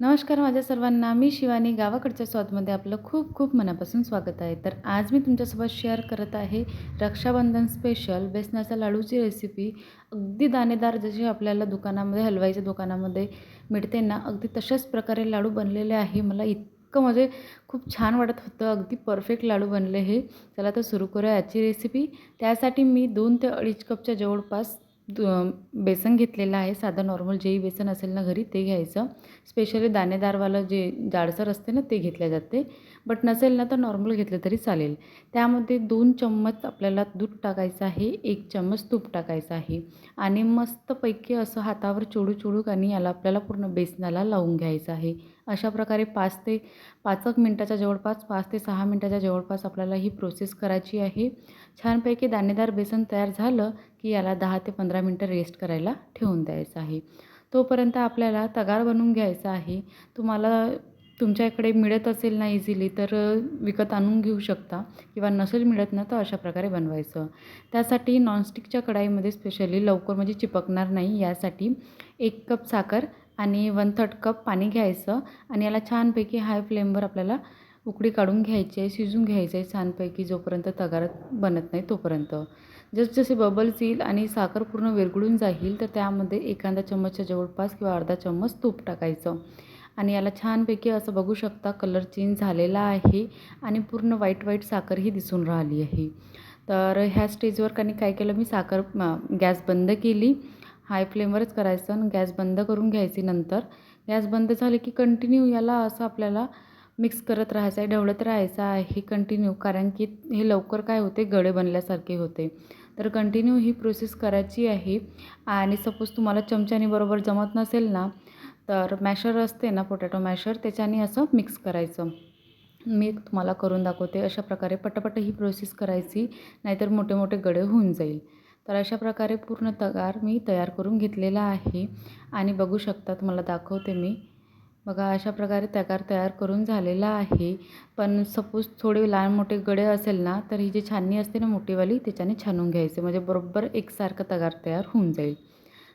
नमस्कार माझ्या सर्वांना. मी शिवानी. गावाकडच्या स्वादमध्ये आपलं खूप खूप मनापासून स्वागत आहे. तर आज मी तुमच्यासोबत शेअर करत आहे रक्षाबंधन स्पेशल बेसनाच्या लाडूची रेसिपी अगदी दाणेदार जशी आपल्याला दुकानामध्ये हलवाईच्या दुकानामध्ये मिळते ना अगदी तशाच प्रकारे लाडू बनलेले आहे. मला इतकं म्हणजे खूप छान वाटत होतं. अगदी परफेक्ट लाडू बनले हे. चला तर सुरू करूया याची रेसिपी त्यासाठी मी दोन ते अडीच कपच्या जवळपास बेसन घेतलेलं आहे साधं नॉर्मल जेही बेसन असेल ना घरी ते घ्यायचं. स्पेशली दाणेदारवालं जे जाडसर असते ना ते घेतले जाते. बट नसेल ना तर नॉर्मल घेतलं तरी चालेल. त्यामध्ये दोन चम्मच आपल्याला दूध टाकायचं आहे एक चम्मच तूप टाकायचं आहे. आणि मस्तपैकी असं हातावर चोडू चोडूक आणि याला आपल्याला पूर्ण बेसनाला लावून घ्यायचं आहे. अशा प्रकारे पाच ते पाच एक मिनटाच्या जवळपास पाच ते सहा मिनटाच्या जवळपास आपल्याला ही प्रोसेस करायची आहे. छानपैकी दाणेदार बेसन तयार झालं की याला दहा ते पंधरा मिनटं रेस्ट करायला ठेवून द्यायचं आहे. तोपर्यंत आपल्याला तगार बनवून घ्यायचा आहे. तुम्हाला तुमच्या इकडे मिळत असेल ना इझिली तर विकत आणून घेऊ शकता किंवा नसेल मिळत ना तर अशा प्रकारे बनवायचं. त्यासाठी नॉनस्टिकच्या कढाईमध्ये स्पेशली लवकर म्हणजे चिपकणार नाही. यासाठी एक कप साखर आणि वन थर्ड कप पाणी घ्यायचं आणि याला छानपैकी हाय फ्लेमवर आपल्याला उकडी काढून घ्यायची आहे शिजून घ्यायचं आहे छानपैकी जोपर्यंत तगार बनत नाही तोपर्यंत. जसजसे बबल्स येईल आणि साखर पूर्ण विरघळून जाईल तर त्यामध्ये एखादा चम्मचच्या जवळपास किंवा अर्धा चम्मच तूप टाकायचं. आणि याला छानपैकी असं बघू शकता कलर चेंज झालेला आहे आणि पूर्ण व्हाईट व्हाईट साखरही दिसून राहिली आहे. तर ह्या स्टेजवर काही काय केलं मी साखर गॅस बंद केली. हाय फ्लेमवरच करायचं आणि गॅस बंद करून घ्यायची नंतर. गॅस बंद झाले की कंटिन्यू याला असं आपल्याला मिक्स करत राहायचं आहे ढवळत राहायचं आहे कंटिन्यू कारण की हे लवकर काय होते? गळे बनल्यासारखे होते. तर कंटिन्यू ही प्रोसेस करायची आहे. आणि सपोज तुम्हाला चमच्याने बरोबर जमत नसेल ना तर मॅशर असते ना पोटॅटो मॅशर त्याच्याने असं मिक्स करायचं. मी तुम्हाला करून दाखवते. अशा प्रकारे पटापट ही प्रोसेस करायची नाहीतर मोठे मोठे गडे होऊन जाईल. तर अशा प्रकारे पूर्ण तगार मी तयार करून घेतलेला आहे. आणि बघू शकता तुम्हाला दाखवते मी. बघा अशा प्रकारे तगार तयार करून झालेला आहे. पण सपोज थोडे लहान मोठे गडे असेल ना तर ही जी छाननी असते ना मोठीवाली त्याच्याने छानून घ्यायचे. म्हणजे बरोबर एकसारखं तगार तयार होऊन जाईल.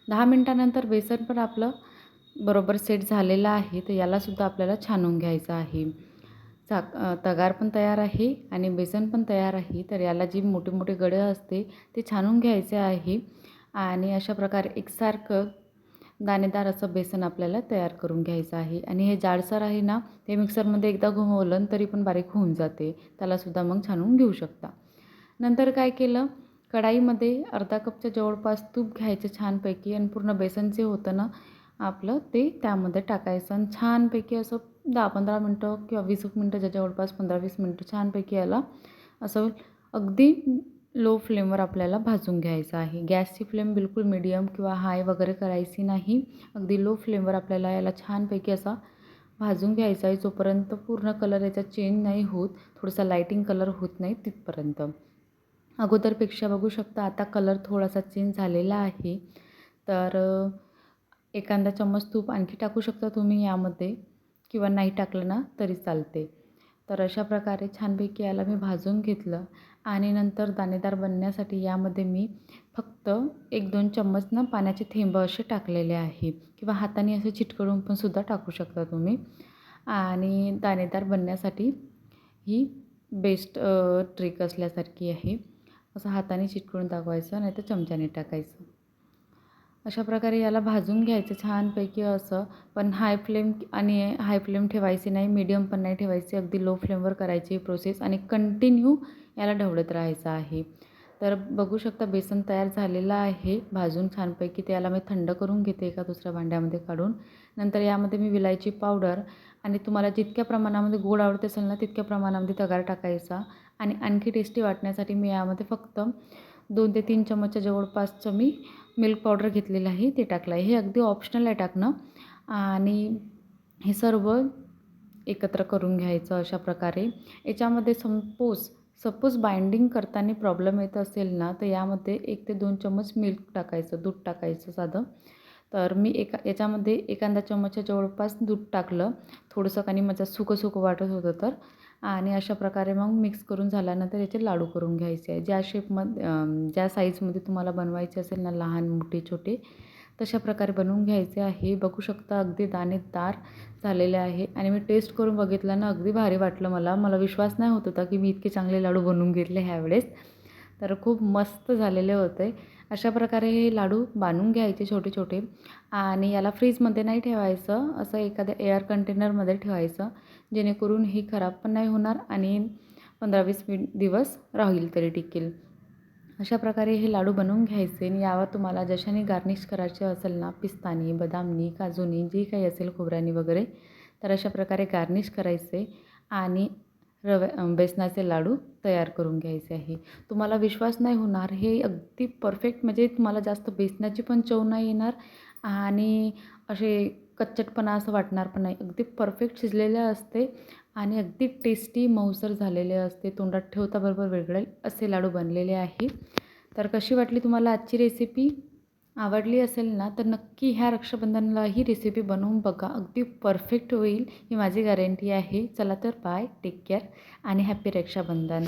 दहा मिनटानंतर बेसन पण आपलं बरोबर सेट झालेलं आहे तर यालासुद्धा आपल्याला छानून घ्यायचं आहे. चाक तगार पण तयार आहे आणि बेसन पण तयार आहे. तर याला जी मोठे मोठे गडं असते ते छानून घ्यायचे आहे आणि अशा प्रकारे एकसारखं दाणेदार असं बेसन आपल्याला तयार करून घ्यायचं आहे. आणि हे जाडसर आहे ना ते मिक्सरमध्ये एकदा घुमवलं तरी पण बारीक होऊन जाते. त्यालासुद्धा मग छानून घेऊ शकता. नंतर काय केलं कढाईमध्ये अर्धा कपच्या जवळपास तूप घ्यायचं छानपैकी आणि पूर्ण बेसन जे होतं ना आपलं ते त्यामध्ये टाकायचं आणि छानपैकी असं दहा पंधरा मिनटं किंवा वीस एक मिनटं जवळपास पंधरा वीस मिनटं छानपैकी याला असं अगदी लो फ्लेमवर आपल्याला भाजून घ्यायचं आहे. गॅसची फ्लेम बिलकुल मिडियम किंवा हाय वगैरे करायची नाही. अगदी लो फ्लेमवर आपल्याला याला छानपैकी असा भाजून घ्यायचा आहे. जोपर्यंत पूर्ण कलर याचा चेंज नाही होत थोडासा लाईटिंग कलर होत नाही तिथपर्यंत. अगोदरपेक्षा बघू शकता आता कलर थोडासा चेंज झालेला आहे. तर एखादा चम्मच तूप आणखी टाकू शकता तुम्ही यामध्ये. किंवा नाही टाकलं ना तरी चालते. तर अशा प्रकारे छानपैकी याला मी भाजून घेतलं आणि नंतर दाणेदार बनण्यासाठी यामध्ये मी फक्त एक दोन चम्मच ना पाण्याचे थेंब असे टाकलेले आहे किंवा हाताने असे चिटकडून पण सुद्धा टाकू शकता तुम्ही. आणि दाणेदार बनण्यासाठी ही बेस्ट ट्रिक असल्यासारखी आहे. असं हाताने चिटकडून टाकवायचं नाही तर चमच्याने टाकायचं. अशा प्रकारे याला भाजून घ्यायचं छानपैकी असं. पण हाय फ्लेम आणि हाय फ्लेम ठेवायची नाही मीडियम पण नाही ठेवायची. अगदी लो फ्लेमवर करायची प्रोसेस आणि कंटिन्यू याला ढवळत राहायचं आहे. तर बघू शकता बेसन तयार झालेलं आहे. भाजून छानपैकी त्याला मी थंड करून घेते एका दुसऱ्या भांड्यामध्ये काढून. नंतर यामध्ये मी विलायची पावडर आणि तुम्हाला जितक्या प्रमाणामध्ये गोड आवडत असेल ना तितक्या प्रमाणामध्ये तगार टाकायचा आणि आणखी टेस्टी वाटण्यासाठी मी यामध्ये फक्त दोन ते तीन चमचच्या जवळपासचं मी मिल्क पावडर घेतलेलं आहे ते टाकलं आहे. हे अगदी ऑप्शनल आहे टाकणं. आणि हे सर्व एकत्र करून घ्यायचं अशा प्रकारे. याच्यामध्ये संपोज सपोज बाइंडिंग करताना प्रॉब्लेम येत असेल ना तर यामध्ये एक ते दोन चम्मच मिल्क टाकायचं दूध टाकायचं साधं. तर मी एका याच्यामध्ये एखादा चम्मचच्या जवळपास दूध टाकलं. थोडंसं काही माझं सुकं सुकं वाटत होतं तर. आणि अशा प्रकारे मग मिक्स करून झाल्यानंतर याचे लाडू करून घ्यायचे आहे. ज्या शेपमध्ये ज्या साईजमध्ये तुम्हाला बनवायचे असेल ना लहान मोठे छोटे तशा प्रकारे बनवून घ्यायचे आहे. बघू शकता अगदी दाणेदार झालेले आहे. आणि मी टेस्ट करून बघितलं ना अगदी भारी वाटलं मला. मला विश्वास नाही होत होता की मी इतके चांगले लाडू बनवून घेतले ह्यावेळेस. तर खूप मस्त झालेले होते. अशा प्रकारे हे लाडू बांधून घ्यायचे छोटे छोटे. आणि याला फ्रीजमध्ये नाही ठेवायचं. असं एखाद्या एअर कंटेनरमध्ये ठेवायचं. जेणेकरून ही खराब पण नाही होणार आणि पंधरा वीस मिनिट दिवस राहील तरी टिकेल अशा प्रकारे हे लाडू बनवून घ्यायचे आणि यावर तुम्हाला जशाने गार्निश करायचे असेल ना पिस्तानी बदामनी काजूनी जे काही असेल खोबऱ्यानी वगैरे तर अशा प्रकारे गार्निश करायचे आणि रव्या बेसनाचे लाडू तयार करून घ्यायचे आहे. तुम्हाला विश्वास नाही होणार हे अगदी परफेक्ट म्हणजे तुम्हाला जास्त बेसनाची पण चव नाही येणार आणि असे कच्चटपणा असं वाटणार पण नाही. अगदी परफेक्ट शिजलेले असते आणि अगदी टेस्टी मऊसर झालेले असते. तोंडात ठेवता बरोबर वेगळे असे लाडू बनलेले आहे. तर कशी वाटली तुम्हाला आजची रेसिपी आवडली असेल ना तर नक्की ह्या रक्षाबंधनाला ही रेसिपी बनवून बघा. अगदी परफेक्ट होईल ही माझी गॅरंटी आहे. चला तर बाय टेक केअर आणि हॅपी रक्षाबंधन.